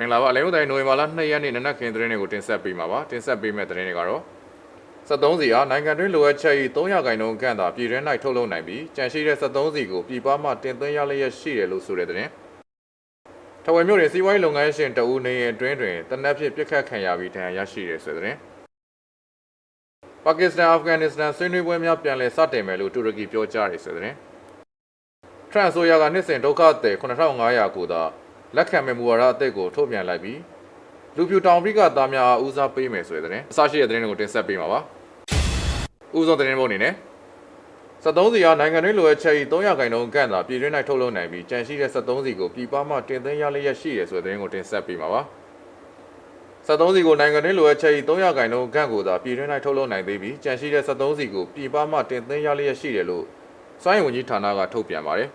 မင်္ဂလာပါအလင်းဦးတိုင်းနိုဝင်ဘာလ2ရက်နေ့နနက်ခင်းသတင်းတွေကိုတင်ဆက်ပေးမှာပါတင်ဆက်ပေးမယ့်သတင်းတွေကတော့73စီဟာနိုင်ငံတွင်းလိုအပ်ချက်၏300ခိုင်နှုန်းခန့်သာပြည်တွင်း၌ထုတ်လုပ်နိုင်ပြီးကြန့်ရှိတဲ့73စီကိုပြည်ပမှတင်သွင်းရလျက်ရှိတယ်လို့ဆိုတဲ့သတင်းထဝယ်မြို့တွင်စီးပွားရေးလုပ်ငန်းရှင်တအူနေရင်အတွင်းတွင်တနက်ဖြစ်ပြစ်ခတ်ခံရပြီးထံရရှိတယ်ဆိုတဲ့သတင်းပါကစ္စတန်အာဖဂန်နစ္စတန်ဆွေးနွေးပွဲများပြန်လည်စတင်မယ်လို့တူရကီပြောကြားတယ်ဆိုတဲ့သတင်းထရန့်ဆိုယာကနှစ်စဉ်ဒုက္ခသည်9500ကိုသာ လက်ခံမဲ့မူဝါဒအသစ်ကိုထုတ်ပြန်လိုက်ပြီးလူဖြူတောင်အာဖရိကသားများအားဦးစားပေးမယ်ဆိုတဲ့သတင်းအစရှိတဲ့သတင်းတွေကိုတင်ဆက်ပေးမှာပါဦးဆုံးသတင်းပုံအနေနဲ့73စီဟာနိုင်ငံတွင်းလိုအပ်ချက်၏300ခိုင်နှုန်းကန့်သာပြည်တွင်း၌ထုတ်လုပ်နိုင်ပြီးကြန့်ရှိတဲ့73စီကိုပြည်ပမှတင်သွင်းရလျက်ရှိတယ်ဆိုတဲ့သတင်းကိုတင်ဆက်ပေးမှာပါ73စီကိုနိုင်ငံတွင်းလိုအပ်ချက်၏300ခိုင်နှုန်းကန့်ကိုသာပြည်တွင်း၌ထုတ်လုပ်နိုင်သေးပြီးကြန့်ရှိတဲ့73စီကိုပြည်ပမှတင်သွင်းရလျက်ရှိတယ်လို့စွမ်းရည်ဝန်ကြီးဌာနကထုတ်ပြန်ပါတယ်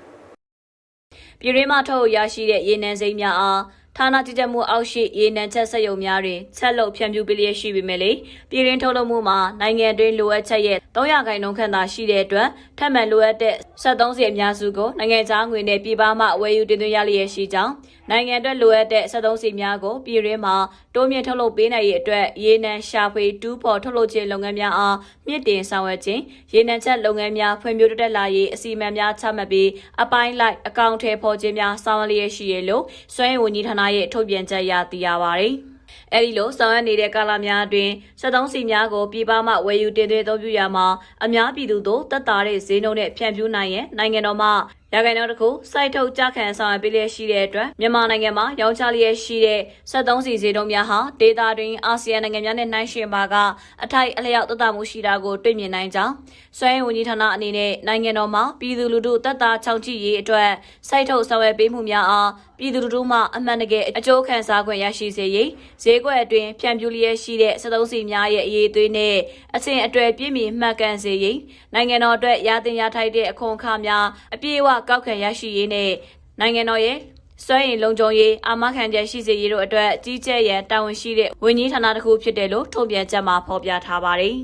ပြည်ရင်းမှထုတ်ရရှိတဲ့ရေနံစိမ်းများအားဌာနကြီးကြပ်မှုအောက်ရှိရေနံချက်စက်ရုံများတွင်ချက်လုပ်ဖြန့်ဖြူးပေးလျက်ရှိပေမဲ့လေပြည်ရင်းထုတ်လုပ်မှုမှာနိုင်ငံတွင်းလိုအပ်ချက်ရဲ့300ခိုင်နှုန်းခန့်သာရှိတဲ့အတွက်ထ ပ်မံလိုအပ်တဲ့73စီအများစုကိုနိုင်ငံခြားငွေနဲ့ပြည်ပမှဝယ်ယူတင်သွင်းရလျက်ရှိကြောင်းနိုင်ငံအတွက်လိုအပ်တဲ့73စီများကိုပြည်ရင်းမှာတိုးမြင့်ထုတ်လုပ်ပေးနိုင်ရေးအတွက်ရေနံရှာဖွေတူးဖော်ထုတ်လုပ်ခြင်းလုပ်ငန်းများအားမြင့်တင်ဆောင်ရွက်ခြင်းရေနံချက်လုပ်ငန်းများဖွံ့ဖြိုးတိုးတက်လာရေးအစီအမံများချမှတ်ပြီးအပိုင်းလိုက်အကောင့်ထဲပေါ်ခြင်းများဆောင်ရွက်လျက်ရှိရလို့စွမ်းရည်ဝန်ကြီးဌာနရဲ့ထုတ်ပြန်ချက်အရသိရပါတယ်။ အဲဒီလိုဆောင်ရွက်နေတဲ့ကာလများအတွင်း73စီများကိုပြည်ပမှဝယ်ယူတင်သွင်းအသုံးပြုရမှာအများပြည်သူတို့တက်တာတဲ့ဈေးနှုန်းနဲ့ဖြန့်ဖြူးနိုင်ရင်နိုင်ငံတော်မှ ရခိုင်တော်တစ်ခုစိုက်ထုတ်ကြခံဆောင်ရွက်ပေးလျက်ရှိတဲ့အတွက်မြန်မာနိုင်ငံမှာရောင်းချလျက်ရှိတဲ့73စီဈေးနှုန်းများဟာဒေတာတွင်အာဆီယံနိုင်ငံများနဲ့နှိုင်းယှဉ်ပါကအထိုက်အလျောက်သက်သာမှုရှိတာကိုတွေ့မြင်နိုင်ကြောင်းစွမ်းရည်ဝန်ကြီးဌာနအနေနဲ့နိုင်ငံတော်မှာပြည်သူလူထုတက်တာချောင်ကြည့်ရေးအတွက်စိုက်ထုတ်ဆောင်ရွက်ပေးမှုများအားပြည်သူလူထုမှအမှန်တကယ်အကျိုးခံစားခွင့်ရရှိစေရေးဈေးကွက်အတွင်းဖြန့်ဖြူးလျက်ရှိတဲ့73စီများရဲ့အရေးအသွေးနဲ့အဆင့်အတွေ့ပြည့်မီမှတ်ကန်စေရေးနိုင်ငံတော်အတွက်ရတင်ရထိုက်တဲ့အခွန်အခများအပြည့်အဝကောက်ခံရရှိရေးနဲ့နိုင်ငံတော်ရဲ့စွမ်းရည်လုံခြုံရေးအာမခံချက်ရှိစေရေးတို့အတွက်ကြီးကြပ်ရန်တာဝန်ရှိတဲ့ဝန်ကြီးဌာနတစ်ခုဖြစ်တယ်လို့ထုတ်ပြန်ချက်မှာဖော်ပြထားပါတယ်။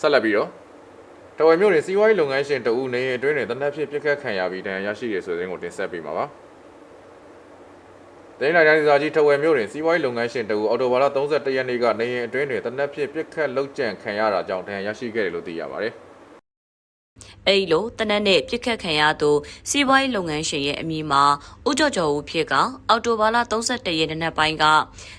ဆက်လက်ပြီးတော့တဝယ်မြို့တွင်စီးပွားရေးလုပ်ငန်းရှင်တဦးနေရင်အတွင်းတွင်တနက်ဖြစ်ပြစ်ခတ်ခံရပြီးတန်ရရှိရဆိုတဲ့သတင်းကိုတင်ဆက်ပေးမှာပါ။တိုင်းနိုင်ငံစာကြီးတဝယ်မြို့တွင်စီးပွားရေးလုပ်ငန်းရှင်တဦးအော်တိုဘာလ31ရက်နေ့ကနေရင်အတွင်းတွင်တနက်ဖြစ်ပြစ်ခတ်လုတ်ကြံခံရတာကြောင့်တန်ရရှိခဲ့တယ်လို့သိရပါတယ်။ အဲ့ဒီလိုတနက်နဲ့ပြစ်ခတ်ခံရသူစီးပွားရေးလုပ်ငန်းရှင်ရဲ့အမည်မှာဦးကျော်ကျော်ဦးဖြစ်ကအော်တိုဘာလ31ရက်နေ့ပိုင်းက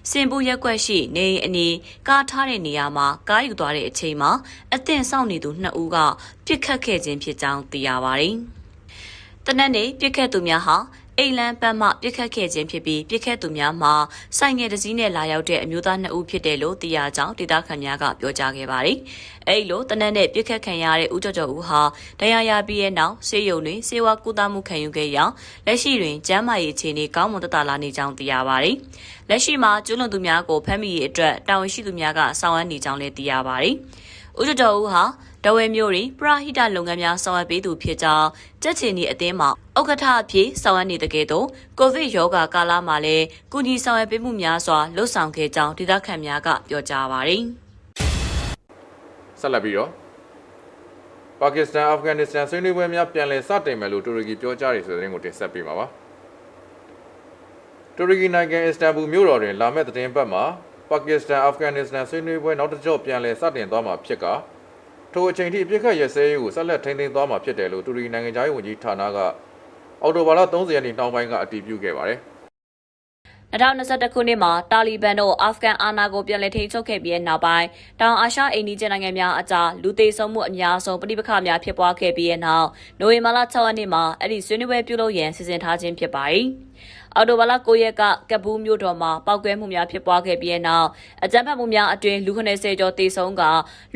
စင်ပူရက်ကွက်ရှိနေအိမ်အနီးကားထားတဲ့နေရာမှာကားယူသွားတဲ့အချိန်မှာအသင်ဆောင်နေသူနှစ်ဦးကပြစ်ခတ်ခဲ့ခြင်းဖြစ်ကြောင်းသိရပါတယ်။တနက်နေ့ပြစ်ခတ်သူများဟာ အိမ်လန်းပတ်မှပြစ်ခတ်ခဲ့ခြင်းဖြစ်ပြီးပြစ်ခတ်သူများမှာဆိုင်ငယ်တစ်စီးနဲ့လာရောက်တဲ့အမျိုးသားနှစ်ဦးဖြစ်တယ်လို့သိရကြောင်းဒေသခံများကပြောကြားခဲ့ပါတယ်။အဲဒီလိုတနက်နဲ့ပြစ်ခတ်ခံရတဲ့ဦးကျော်ကျော်ဦးဟာတရားရပြီးရဲ့နောက်ဆေးရုံတွင်စေဝါကုသမှုခံယူခဲ့ရာလက်ရှိတွင်ကျန်းမာရေးအခြေအနေကောင်းမွန်သက်သာလာနေကြောင်းသိရပါတယ်။လက်ရှိမှာကျွလွန်သူများကိုဖမ်းမိရေးအတွက်တာဝန်ရှိသူများကဆောင်ရွက်နေကြောင်းလည်းသိရပါတယ်။ဦးကျော်ကျော်ဦးဟာ တဝဲမျိုးတွင်ပရာဟိတလုပ်ငန်းများဆောင်ရွက်ပေးသူဖြစ်ကြောင်းကြက်ချင်ဒီအသင်းမှာဥက္ကဋ္ဌအဖြစ်ဆောင်ရွက်နေတဲ့ကဲ့သို့ကိုဗစ်ရောဂါကာလမှာလည်းကုညီဆောင်ရွက်ပေးမှုများစွာလှုပ်ဆောင်ခဲ့ကြောင်းဒေသခံများကပြောကြားပါတယ်။ဆက်လက်ပြီးတော့ပါကစ္စတန်အာဖဂန်နစ္စတန်ဆွေးနွေးပွဲများပြန်လည်စတင်မယ်လို့တူရကီပြောကြားရဆိုတဲ့သတင်းကိုတင်ဆက်ပေးမှာပါတူရကီနိုင်ငံအစ္စတန်ဘူမြို့တော်တွင်လာမယ့်သတင်းပတ်မှာပါကစ္စတန်အာဖဂန်နစ္စတန်ဆွေးနွေးပွဲနောက်တစ်ကြော့ပြန်လည်စတင်သွားမှာဖြစ်က ထိုအချိန်ထိအပြစ်ခတ်ရစဲရေးကိုဆက်လက်ထိန်းသိမ်းသွားမှာဖြစ်တယ်လို့တူရကီနိုင်ငံသားရေးဝန်ကြီးဌာနကအော်တိုဘာလ30ရက်နေ့နှောင်းပိုင်းကအတည်ပြုခဲ့ပါတယ်2021ခုနှစ်မှာတာလီဘန်တို့အာဖဂန်အာဏာကိုပြန်လည်ထိန်းချုပ်ခဲ့ပြီးတဲ့နောက်ပိုင်းတောင်အာရှအိန္ဒိယနိုင်ငံများအကြားလူသေးဆုံးမှုအများဆုံးပြည်ပခါများဖြစ်ပွားခဲ့ပြီးတဲ့နောက်နိုဝင်ဘာလ6ရက်နေ့မှာအဲ့ဒီဆွေးနွေးပွဲပြုလုပ်ရန်စီစဉ်ထားခြင်းဖြစ်ပါတယ်။ အော်တိုဘာလ9ရက်ကကပူးမြို့တော်မှာပောက်ကွဲမှုများဖြစ်ပွားခဲ့ပြီးတဲ့နောက်အကြမ်းဖက်မှုများအတွင်းလူ90ကျော်သေဆုံးက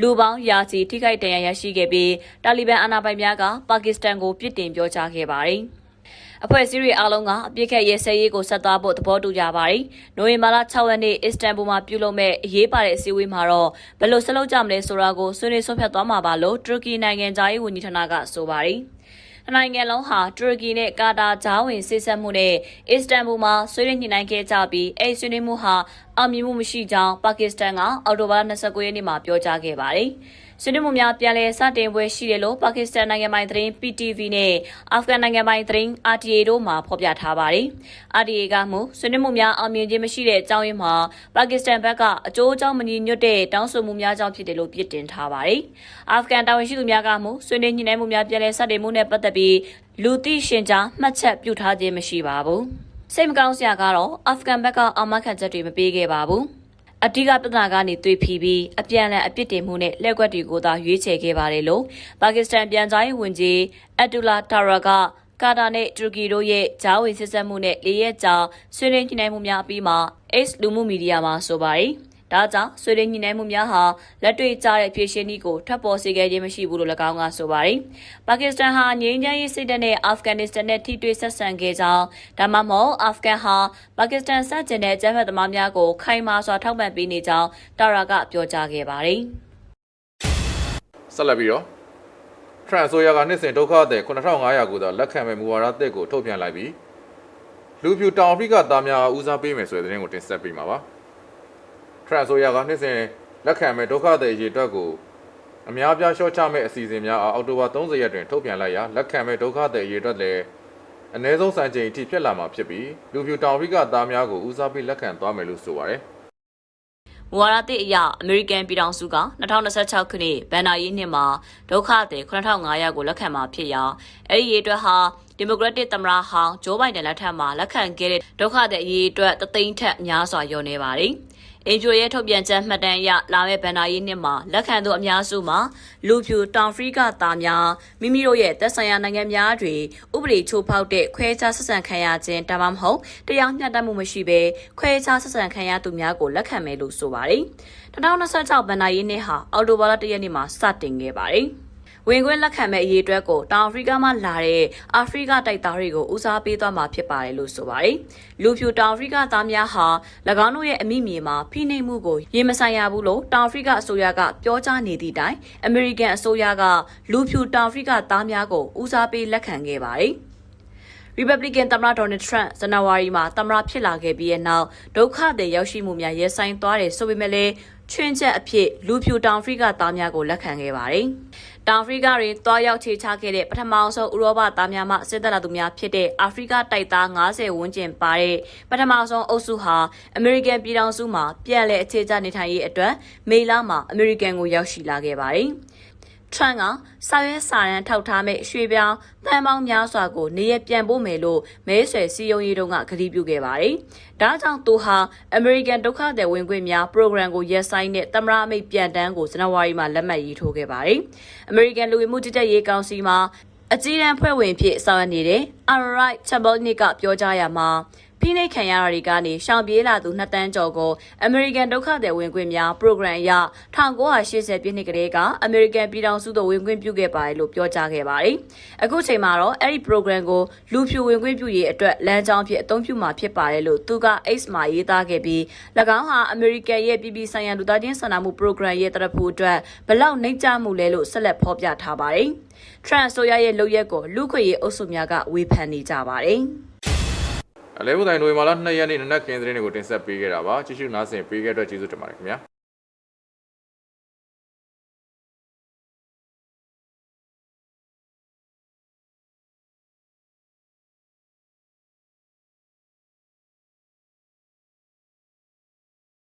လူပေါင်းရာချီထိခိုက်ဒဏ်ရာရရှိခဲ့ပြီးတာလီဘန်အာဏာပိုင်များကပါကစ္စတန်ကိုပြစ်တင်ပြောကြားခဲ့ပါတယ်။အဖွဲ့အစည်းတွေအားလုံးကအပြစ်ခတ်ရဲစဲရေးကိုဆက်သွားဖို့သဘောတူကြပါတယ်။နိုဝင်ဘာလ6ရက်နေ့အစ္စတန်ဘူမှာပြုလုပ်မဲ့အရေးပါတဲ့အစည်းအဝေးမှာတော့ဘယ်လိုဆက်လုပ်ကြမလဲဆိုတာကိုဆွေးနွေးဆုံးဖြတ်သွားမှာပါလို့တူရကီနိုင်ငံသားရေးဝန်ကြီးဌာနကဆိုပါတယ်။ နိုင်ငံလုံးဟာတူရကီနဲ့ကာတာဂျားဝင်စစ်ဆက်မှုနဲ့အစ္စတန်ဘူမှာဆွေးနွေးညှိနှိုင်းခဲ့ကြပြီးအဲ့ဆွေးနွေးမှုဟာအောင်မြင်မှုမရှိကြောင်းပါကစ္စတန်ကအော်တိုဘာလ29ရက်နေ့မှာပြောကြားခဲ့ပါတယ်။ ဆွေးနွေးမှုများပြန်လည်စတင်ပွဲရှိတယ်လို့ပါကစ္စတန်နိုင်ငံပိုင်သတင်း PTV နဲ့အာဖဂန်နိုင်ငံပိုင်သတင်း RTA တို့မှဖော်ပြထားပါတယ်။ RTA ကမှဆွေးနွေးမှုများအောင်မြင်ခြင်းမရှိတဲ့အကြောင်းရင်းမှာပါကစ္စတန်ဘက်ကအကျိုးအကြောင်းမညီညွတ်တဲ့တောင်းဆိုမှုများကြောင့်ဖြစ်တယ်လို့ပြစ်တင်ထားပါတယ်။အာဖဂန်တာဝန်ရှိသူများကမှဆွေးနွေးညှိနှိုင်းမှုများပြန်လည်စတင်မှုနဲ့ပတ်သက်ပြီးလူသိရှင်ကြားမှတ်ချက်ပြုထားခြင်းမရှိပါဘူး။စိတ်မကောင်းစရာကတော့အာဖဂန်ဘက်ကအာမခံချက်တွေမပေးခဲ့ပါဘူး။ အဓိကပြဿနာကနေသွေးဖီပြီးအပြန်အလှန်အပြစ်တင်မှုနဲ့လက်ကွက်တွေကိုသာရွေးချယ်ခဲ့ပါတယ်လို့ပါကစ္စတန်ပြန်ကြားရေးဝန်ကြီးအက်ဒူလာတာရာကကာတာနဲ့တူရကီတို့ရဲ့ဂျားဝင်စစ်ဆက်မှုနဲ့လေးရက်ကြာဆွေးနွေးညှိနှိုင်းမှုများအပြီးမှာ X လူမှုမီဒီယာမှာဆိုပါတယ်။ ဒါကြောင့်ဆွေးနွေးညှိနှိုင်းမှုများဟာလက်တွေ့ကျတဲ့ဖြည့်ရှင်းနည်းကိုထပ်ပေါ်စေခဲ့ခြင်းမရှိဘူးလို့၎င်းကဆိုပါတယ်။ပါကစ္စတန်ဟာငြိမ်းချမ်းရေးစိတ်ဓာတ်နဲ့အာဖဂန်နစ္စတန်နဲ့ထိတွေ့ဆက်ဆံခဲ့ကြောင်းဒါမှမဟုတ်အာဖဂန်ဟာပါကစ္စတန်စတင်တဲ့ကျန်းမာသမားများကိုခိုင်မာစွာထောက်ပံ့ပေးနေကြောင်းတာရာကပြောကြားခဲ့ပါတယ်။ဆက်လက်ပြီးတော့ထရန်ဆိုယာကနှစ်စဉ်ဒုက္ခသည်9500ကိုသာလက်ခံမဲ့မူဝါဒအသစ်ကိုထုတ်ပြန်လိုက်ပြီးလူဖြူတောင်အာဖရိကသားများဦးစားပေးမယ်ဆိုတဲ့သတင်းကိုတင်ဆက်ပေးမှာပါ ထရန်ဆိုယာကနှစ်စဉ်လက်ခံမဲ့ဒုက္ခသည်ရေအတွက်ကိုအများပြားလျှော့ချမဲ့အစီအစဉ်များအားအောက်တိုဘာ30ရက်တွင်ထုတ်ပြန်လိုက်ရာလက်ခံမဲ့ဒုက္ခသည်ရေအတွက်လည်းအ ਨੇ ဆုံးစံချိန်အထိဖြစ်လာမှာဖြစ်ပြီးလူဖြူတောင်အာဖရိကသားများကိုဦးစားပေးလက်ခံသွားမယ်လို့ဆိုပါတယ်မူဝါဒသစ်အရအမေရိကန်ပြည်ထောင်စုက2026ခုနှစ်ဘန်နာရေးနှစ်မှာဒုက္ခသည်9500ကိုလက်ခံမှာဖြစ်ရာအဲ့ဒီရေအတွက်ဟာဒီမိုကရက်တစ်သမ္မတဟောင်းဂျိုးဘိုင်ဒန်လက်ထက်မှာလက်ခံခဲ့တဲ့ဒုက္ခသည်အရေးအတွက်တသိန်းထက်များစွာလျော့နေပါတယ်။ အင်ဂျိုရဲ့ထုတ်ပြန်ချက်မှတ်တမ်းအရလာမယ့်ဘန်နာရေးနှစ်မှာလက်ခံသူအများစုမှာလူဖြူတောင်ဖရီကသားများမိမိတို့ရဲ့သက်ဆိုင်ရာနိုင်ငံများတွင်ဥပဒေချိုးဖောက်တဲ့ခွဲခြားဆက်ဆံခံရခြင်းဒါမှမဟုတ်တရားမျှတမှုမရှိဘဲခွဲခြားဆက်ဆံခံရသူများကိုလက်ခံမယ်လို့ဆိုပါတယ်။2026ဘန်နာရေးနှစ်ဟာအော်တိုဘာလ၁ရက်နေ့မှာစတင်ခဲ့ပါတယ်။ ဝင်ခွင့်လက်ခံမဲ့အရေးအတွက်ကိုတောင်အာဖရိကမှလာတဲ့အာဖရိကတိုက်သားတွေကိုဦးစားပေးသွားမှာဖြစ်ပါတယ်လို့ဆိုပါတယ်။လူဖြူတောင်အာဖရိကသားများဟာ၎င်းတို့ရဲ့အမိမြေမှာဖိနှိပ်မှုကိုရင်မဆိုင်ရဘူးလို့တောင်အာဖရိကအစိုးရကပြောကြားနေသည့်တိုင်အမေရိကန်အစိုးရကလူဖြူတောင်အာဖရိကသားများကိုဦးစားပေးလက်ခံခဲ့ပါတယ်။ Republican သမ္မတ Donald Trump ဇန်နဝါရီမှာသမ္မတဖြစ်လာခဲ့ပြီးတဲ့နောက်ဒုက္ခသည်ရောက်ရှိမှုများရဲဆိုင်သွားတယ်ဆိုပေမဲ့လည်းချွင်းချက်အဖြစ်လူဖြူတောင်အာဖရိကသားများကိုလက်ခံခဲ့ပါတယ်။ တောင်အာဖရိကတွင်တွားရောက်ခြေချခဲ့တဲ့ပထမအောင်ဆုံးဥရောပသားများမှစစ်တပ်လာသူများဖြစ်တဲ့အာဖရိကတိုက်သား90ဝန်းကျင်ပါတဲ့ပထမဆုံးအုပ်စုဟာအမေရိကန်ပြည်ထောင်စုမှာပြန်လည်အခြေချနေထိုင်ရေးအတွက်မေလမှာအမေရိကန်ကိုရောက်ရှိလာခဲ့ပါတယ်။ ထရန့်ကစာရွက်စာတမ်းထောက်ထားမဲ့ရွှေပြောင်းတန်ပေါင်းများစွာကိုနေရပြန်ပို့မယ်လို့မဲဆွယ်စီယုံရေးတုန်းကကတိပြုခဲ့ပါတယ်။ဒါကြောင့်သူဟာအမေရိကန်ဒုက္ခသည်ဝင်ခွင့်များ program ကိုရက်ဆိုင်တဲ့သမရအမိတ်ပြန်တန်းကိုဇန်နဝါရီမှာလက်မှတ်ရေးထိုးခဲ့ပါတယ်။အမေရိကန်လူဝင်မှုကြီးကြပ်ရေးကောင်စီမှာအကြီးတန်းဖွဲ့ဝင်ဖြစ်ဆောင်ရွက်နေတဲ့ Alright Chamberlain ကပြောကြားရမှာ ဖိနှိပ်ခံရတာတွေကနေရှောင်ပြေးလာသူ2တန်းကျော်ကိုအမေရိကန်ဒုက္ခသည်ဝင်ခွင့်များ program အရ1980ပြည့်နှစ်ကလေးကအမေရိကန်ပြည်ထောင်စုသို့ဝင်ခွင့်ပြုခဲ့ပါတယ်လို့ပြောကြားခဲ့ပါတယ်။အခုချိန်မှာတော့အဲ့ဒီ program ကိုလူဖြူဝင်ခွင့်ပြုရေးအတွက်လမ်းကြောင်းဖြစ်အသုံးပြုမှာဖြစ်ပါတယ်လို့သူက X မှာရေးသားခဲ့ပြီး၎င်းဟာအမေရိကန်ရဲ့ပြည်ပဆိုင်ရာလူသားချင်းစာနာမှု program ရဲ့တရဖူအတွက်ဘလောက်နှိမ့်ချမှုလဲလို့ဆက်လက်ဖော်ပြထားပါတယ်။ Trans ဆိုရရဲ့လုပ်ရက်ကိုလူခွေရေးအုပ်စုများကဝေဖန်နေကြပါတယ်။ အလဲဘူးတိုင်းနိုဝင်ဘာလ2ရက်နေ့နနက်ခင်းသတင်းတွေကိုတင်ဆက်ပေးခဲ့တာပါကြည့်ရှုနားဆင်ပေးခဲ့တဲ့အတွက်ကျေးဇူးတင်ပါတယ်ခင်ဗျာ